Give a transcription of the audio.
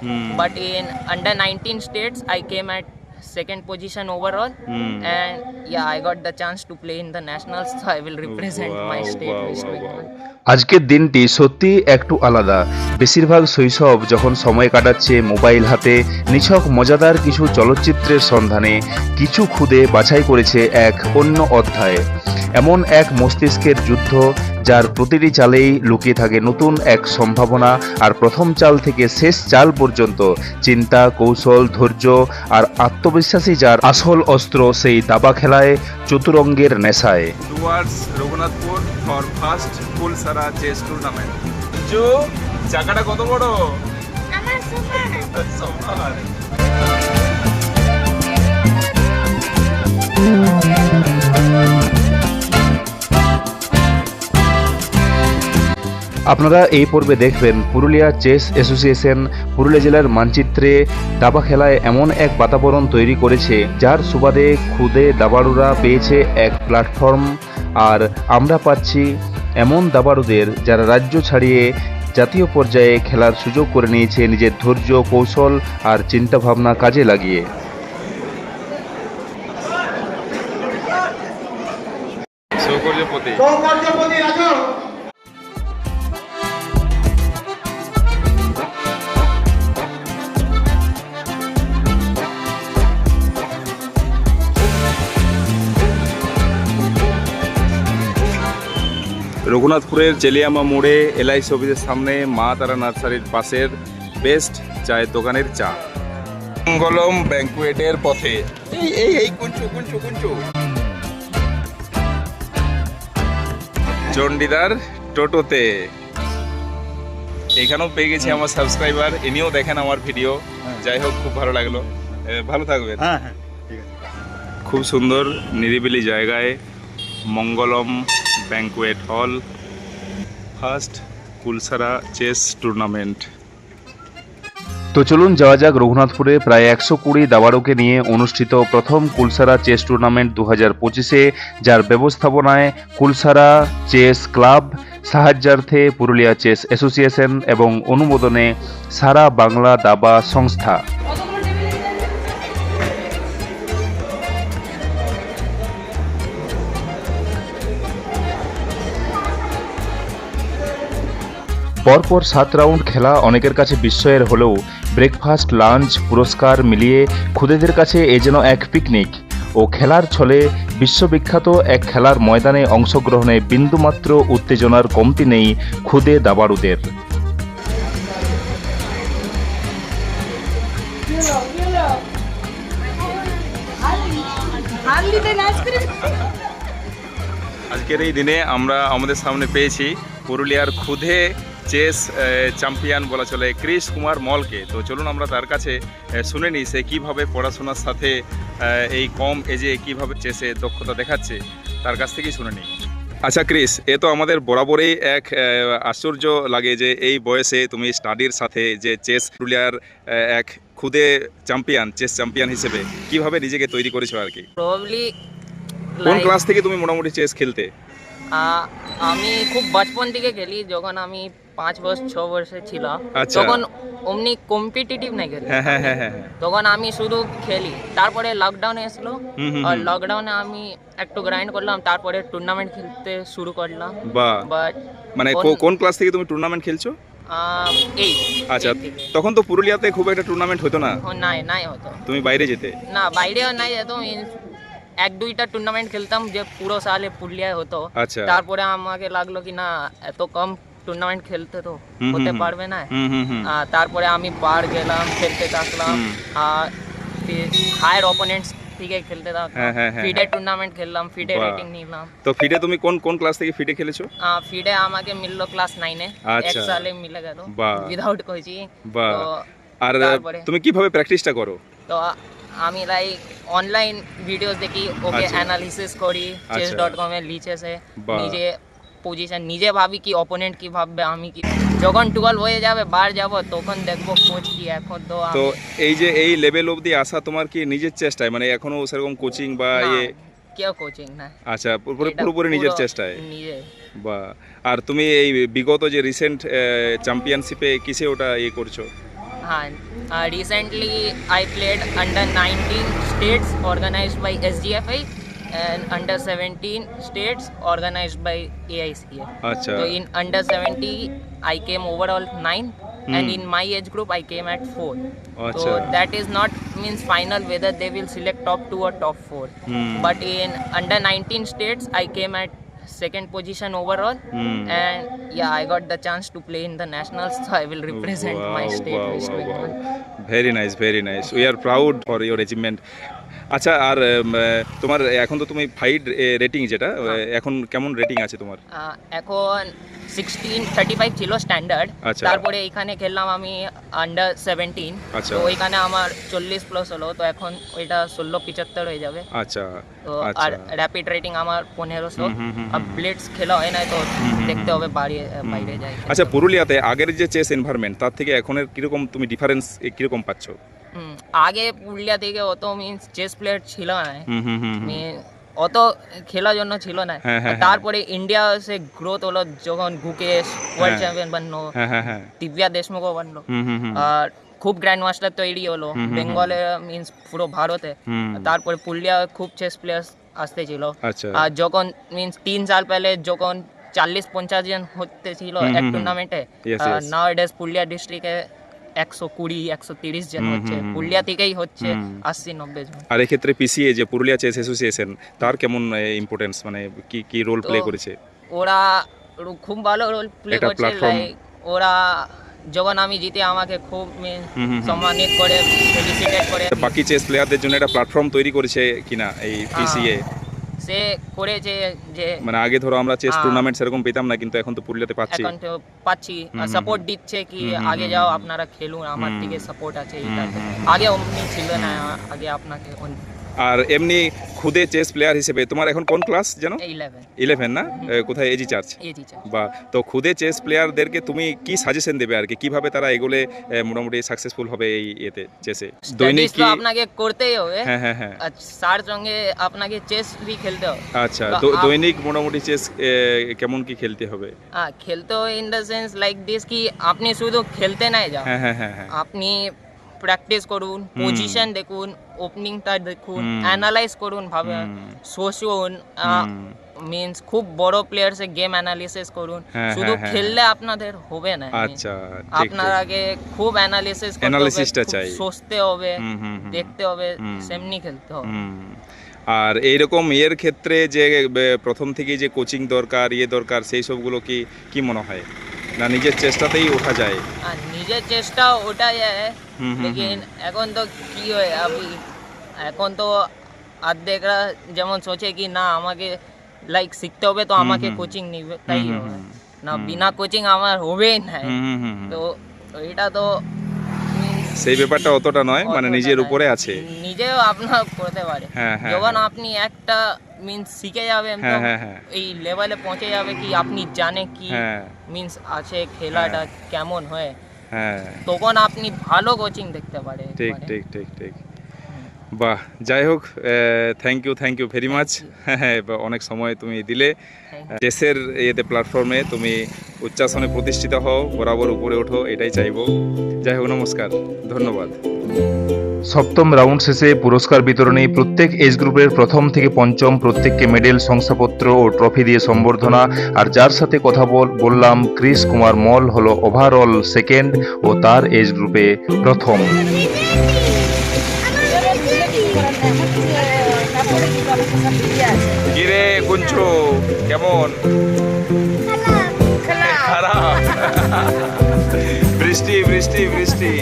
Hmm. but in under 19 states I came at second position overall Hmm. and yeah I got the chance to play in the nationals so I will represent wow, my state wow, West wow, Bengal. wow. আজকের দিনটি সত্যি একটু আলাদা বেশিরভাগ শৈশব যখন সময় কাটাচ্ছে মোবাইল হাতে নিছক মজাদার কিছু চলচ্চিত্রের সন্ধানে কিছু খুদে বাছাই করেছে এক অন্য অধ্যায় এমন এক মস্তিষ্কের যুদ্ধ যার প্রতিটি চালেই লুকিয়ে থাকে নতুন এক সম্ভাবনা আর প্রথম চাল থেকে শেষ চাল পর্যন্ত চিন্তা কৌশল ধৈর্য আর আত্মবিশ্বাসী যার আসল অস্ত্র সেই দাবা খেলায় চতুরঙ্গের নেশায়। টুয়ার্ডস রঘুনাথপুর ফর ফার্স্ট ফুল সারা চেস টুর্নামেন্ট জো চাকাটা কত বড়? সোফার। আপনারা এই পর্বে দেখবেন পুরুলিয়া চেস অ্যাসোসিয়েশন পুরুলিয়া জেলার মানচিত্রে দাবা খেলায় এমন এক বাতাবরণ তৈরি করেছে, যার সুবাদে খুদে দাবাড়ুরা পেয়েছে এক প্ল্যাটফর্ম। আর আমরা পাচ্ছি এমন দাবাড়ুদের যারা রাজ্য ছাড়িয়ে জাতীয় পর্যায়ে খেলার সুযোগ করে নিয়েছে নিজের ধৈর্য, কৌশল আর চিন্তাভাবনা কাজে লাগিয়ে। রঘুনাথপুরের জেলিয়ামা মোড়ে এলআইসি অফিসের সামনে মা তারা নার্সারির পাশের বেস্ট চায়ের দোকানের চা। মঙ্গলম ব্যাঙ্কুয়েটের পথে। এই এই এই কুঞ্চু কুঞ্চু কুঞ্চু। চণ্ডীদার টোটোতে। এখানেও পেয়ে গেছি আমার সাবস্ক্রাইবার। ইনিও দেখেন আমার ভিডিও। যাই হোক খুব ভালো লাগল। ভালো থাকবেন। হ্যাঁ হ্যাঁ খুব সুন্দর নিরিবিলি জায়গায় Mangalam banquet hall. First Kulsara chess tournament. তো চলুন যাওয়া যাক রঘুনাথপুরে। প্রায় একশো কুড়ি দাবাড়ুকে নিয়ে অনুষ্ঠিত প্রথম কুলসারা চেস টুর্নামেন্ট দু হাজার পঁচিশে, যার ব্যবস্থাপনায় কুলসারা চেস ক্লাব, সাহায্যার্থে পুরুলিয়া চেস অ্যাসোসিয়েশন এবং অনুমোদনে সারা বাংলা দাবা সংস্থা। পরপর সাত রাউন্ড খেলা অনেকের কাছে বিস্ময়ের হলেও ব্রেকফাস্ট, লাঞ্চ, পুরস্কার মিলিয়ে খুদেদের কাছে এ যেন এক পিকনিক। ও খেলার ছলে বিশ্ববিখ্যাত এক খেলার ময়দানে অংশগ্রহণে বিন্দুমাত্র উত্তেজনার কমতি নেই খুদে দাবাড়ুদের। আজকের এই দিনে আমরা আমাদের সামনে পেয়েছি পুরুলিয়ার খুদে চেস চ্যাম্পিয়ন বলা চলে ক্রিস কুমার মলকে। তো চলুন আমরা তার কাছে শুনে নিই সে কীভাবে পড়াশোনার সাথে এই কম এজে কীভাবে চেসে দক্ষতা দেখাচ্ছে। তার কাছ থেকেই শুনে নিই। আচ্ছা ক্রিস এ তো আমাদের বরাবরই এক আশ্চর্য লাগে যে এই বয়সে তুমি স্টাডির সাথে যে চেস পুরুলিয়ার এক খুদে চ্যাম্পিয়ন চেস চ্যাম্পিয়ন হিসেবে কীভাবে নিজেকে তৈরি করেছ আর কি? কোন ক্লাস থেকে তুমি মোটামুটি চেস খেলতে? আমি খুব বচপন থেকে খেলি যখন আমি পাঁচ বছর ছ বছর ছিল। আচ্ছা। তখন অমনি কম্পিটিটিভ নাই খেলি। তখন আমি শুধু খেলি। তারপরে লকডাউনে হুম, আর লকডাউনে আমি একটু গ্রাইন্ড করলাম। তারপরে টুর্নামেন্ট খেলতে শুরু করলাম। বাট মানে কোন- ক্লাস থেকে তুমি টুর্নামেন্ট খেলছো? এই আচ্ছা তখন তো পুরুলিয়াতে খুব একটা টুর্নামেন্ট হতো না। নাই নাই হতো। তুমি বাইরে যেতে? না বাইরেও নাই যেত এক দুইটা টুর্নামেন্ট খেলতাম যে পুরো সালে পুরুলিয়ায় হতো। আচ্ছা। তারপরে আমাকে লাগল কি না এত কম টুর্নামেন্ট খেলতে তো হতে। পারবে না। তারপরে আমি বার গেলাম খেলতে থাকলাম। আর হায়ার অপোনেন্টস থেকে খেলতে থাকলাম। হ্যাঁ, হ্যাঁ, হ্যাঁ, ফিডে টুর্নামেন্ট খেললাম ফিডে রেটিং নিলাম। তো ফিডে তুমি কোন কোন ক্লাস থেকে ফিডে খেলেছো? ফিডে আমাকে মিললো ক্লাস নাইনে এক আচ্ছা। সালে মিলে গেল উইদাউট কোচিং আর তুমি কীভাবে প্র্যাকটিসটা করো? তো আমি লাইক অনলাইন ভিডিওস দেখি ওকে আচ্ছা। অ্যানালিসিস করি চেস আচ্ছা। ডট কম লিচেসে নিজে পজিশন নিজে ভাবি কি অপোনেন্ট কি ভাববে আমি কি যখন টুয়েলভ হয়ে যাবে বার যাব তখন দেখব কোচ কি এখন তো তো এই যে এই লেভেল অবধি আসা তোমার কি নিজের চেষ্টায়? মানে এখনও সেরকম কোচিং বা ইয়ে কেউ কোচিং না। আচ্ছা পুরোপুরি পুরোপুরি নিজের চেষ্টায়? নিজে। বা আর তুমি এই বিগত যে রিসেন্ট চ্যাম্পিয়নশিপে কিসে ওটা ইয়ে করছ? হ্যাঁ recently I played under nineteen states organised by SDFI and under 17 states organized by AICA. Achha. So in under 70, I came overall 9 and hmm. in my age group, I came at 4. So that is not means final whether they will select top 2 or top 4. Hmm. But in under 19 states, I came at second position overall hmm. and yeah i got the chance to play in the nationals so i will represent my state wow, wow. very nice very nice we are proud for your achievement আচ্ছা আর তোমার এখন তো তুমি ফাইড rating যেটা এখন কেমন rating আছে তোমার এখন সিক্সটিন থার্টি ফাইভ ছিল স্ট্যান্ডার্ড আচ্ছা। তারপরে এখানে খেললাম আমি আন্ডার সেভেন্টিন আচ্ছা। তো ওইখানে আমার চল্লিশ প্লাস হলো তো এখন ওইটা ষোলো পিচাত্তর হয়ে যাবে আচ্ছা তো আচ্ছা। আর র্যাপিড রেটিং আমার পনেরোশো আর। ব্লেডস খেলা হয় না তো দেখতে হবে বাড়িয়ে বাইরে যায় আচ্ছা পুরুলিয়াতে আগের যে চেস এনভায়রনমেন্ট তার থেকে এখনের কীরকম তুমি ডিফারেন্স কীরকম পাচ্ছ আগে পুরুলিয়া থেকে অত মিনস চেস প্লেয়ার ছিল না। অত খেলার জন্য ছিল না। হ্যাঁ, হ্যাঁ, তারপরে ইন্ডিয়া সে গ্রোথ হলো যখন গুকেশ ওয়ার্ল্ড হ্যাঁ। চ্যাম্পিয়ন বানলো হ্যাঁ হ্যাঁ হ্যাঁ। দিব্যা দেশমুখও বানলো। আর খুব গ্র্যান্ড মাস্টার তৈরি হলো বেঙ্গলে মিনস পুরো ভারতে। তারপরে পুরুলিয়া খুব চেস প্লেয়ার আসতেছিল আচ্ছা। আর যখন মিনস তিন সাল পেলে যখন চাল্লিশ পঞ্চাশ জন হতে ছিল এক। টুর্নামেন্টে. নাও ডেস পুরুলিয়া ডিস্ট্রিক্টে একশো কুড়ি একশো তিরিশ জন হচ্ছে। পুরুলিয়া থেকেই হচ্ছে আশি নব্বই জন। আর এক্ষেত্রে পিসিএ যে পুরুলিয়া চেস অ্যাসোসিয়েশন তার কেমন ইম্পর্টেন্স মানে কি কি রোল প্লে করেছে? ওরা খুব ভালো রোল প্লে করছে লাইক ওরা যখন আমি জিতে আমাকে খুব। সম্মানিত করে ফেলিসিটেট করে। বাকি চেস প্লেয়ারদের জন্য একটা প্ল্যাটফর্ম তৈরি করেছে কিনা এই পিসিএ? সে করেছে যে মানে আগে ধরো আমরা চেস হ্যাঁ। টুর্নামেন্ট সেরকম পেতাম না কিন্তু এখন তো পুরুলিয়াতে পাচ্ছি এখন তো পাচ্ছি সাপোর্ট দিচ্ছে কি আগে যাও আপনারা খেলুন আমার। দিকে সাপোর্ট আছে। আগে অমনি ছিল না আগে আপনাকে আর এমনি খুদে চেস প্লেয়ার হিসেবে তোমার এখন কোন ক্লাস যেন? ইলেভেন না? কোথায়? এজি চার্চ বা তো খুদে চেস প্লেয়ারদেরকে তুমি কি সাজেশন দেবে আর কি? কীভাবে তারা এগোলে মোটামুটি সাকসেসফুল হবে এই এতে চেসে দৈনিক কি আপনাকে করতেই হবে। হ্যাঁ হ্যাঁ হ্যাঁ। তার সঙ্গে আপনাকে চেস ভি খেলতে হবে। আচ্ছা তো দৈনিক মোটামুটি চেস কেমন কি খেলতে হবে? হ্যাঁ খেলতে হবে in the sense like this কি আপনি শুধু খেলতে নাই যাও। হ্যাঁ হ্যাঁ হ্যাঁ হ্যাঁ। আপনি প্র্যাকটিস করুন পজিশন দেখুন ওপেনিংটা দেখুন। অ্যানালাইজ করুন ভাবে শোষুন মিনস খুব বড় প্লেয়ারসে গেম অ্যানালিসিস করুন হ্যাঁ, শুধু হ্যাঁ, হ্যাঁ। খেললে আপনাদের হবে না আচ্ছা আপনার আগে খুব অ্যানালিসিস Analysis-টা চাই। সোচতে হবে। দেখতে হবে সেমনি খেলতে হবে। আর এইরকম এর ক্ষেত্রে যে প্রথম থেকেই যে কোচিং দরকার ইয়ে দরকার সেই সবগুলো কি কি মনে হয় না নিজের চেষ্টাতেই ওঠা যায় আর নিজের চেষ্টা ওটাই যায় এখন তো কি হয় আমি এখন তো অর্ধেকরা যেমন সোচে কি না আমাকে লাইক শিখতে হবে তো আমাকে কোচিং নিবে। তাই হবে না বিনা কোচিং আমার হবেই না। তো এটা তো সেই ব্যাপারটা অতটা নয় মানে নিজের উপরে আছে। নিজেও আপনার করতে পারে। হ্যাঁ হ্যাঁ যখন হ্যাঁ। আপনি একটা মিন্স শিখে যাবেন। এই লেভেলে পৌঁছে যাবে কি আপনি জানে কি মিন্স আছে খেলাটা কেমন হয়। হ্যাঁ। তখন আপনি ভালো কোচিং দেখতে পারেন ঠিক ঠিক ঠিক ঠিক। বাহ যাই হোক thank you thank you very much হ্যাঁ অনেক সময় তুমি দিলে। দেশের ইয়েতে প্ল্যাটফর্মে তুমি উচ্চাসনে প্রতিষ্ঠিত হও বরাবর উপরে ওঠো এটাই চাইব। যাই হোক নমস্কার ধন্যবাদ। সপ্তম রাউন্ড শেষে পুরস্কার বিতরণী প্রত্যেক এজ গ্রুপের প্রথম থেকে পঞ্চম প্রত্যেককে মেডেল শংসাপত্র ও ট্রফি দিয়ে সম্বর্ধনা। আর যার সাথে কথা বল- বললাম ক্রিস কুমার মল হলো ওভারঅল সেকেন্ড ও তার এজ গ্রুপে প্রথম। কিরে কুঞ্চু কেমন? খারাপ। বৃষ্টি বৃষ্টি বৃষ্টি।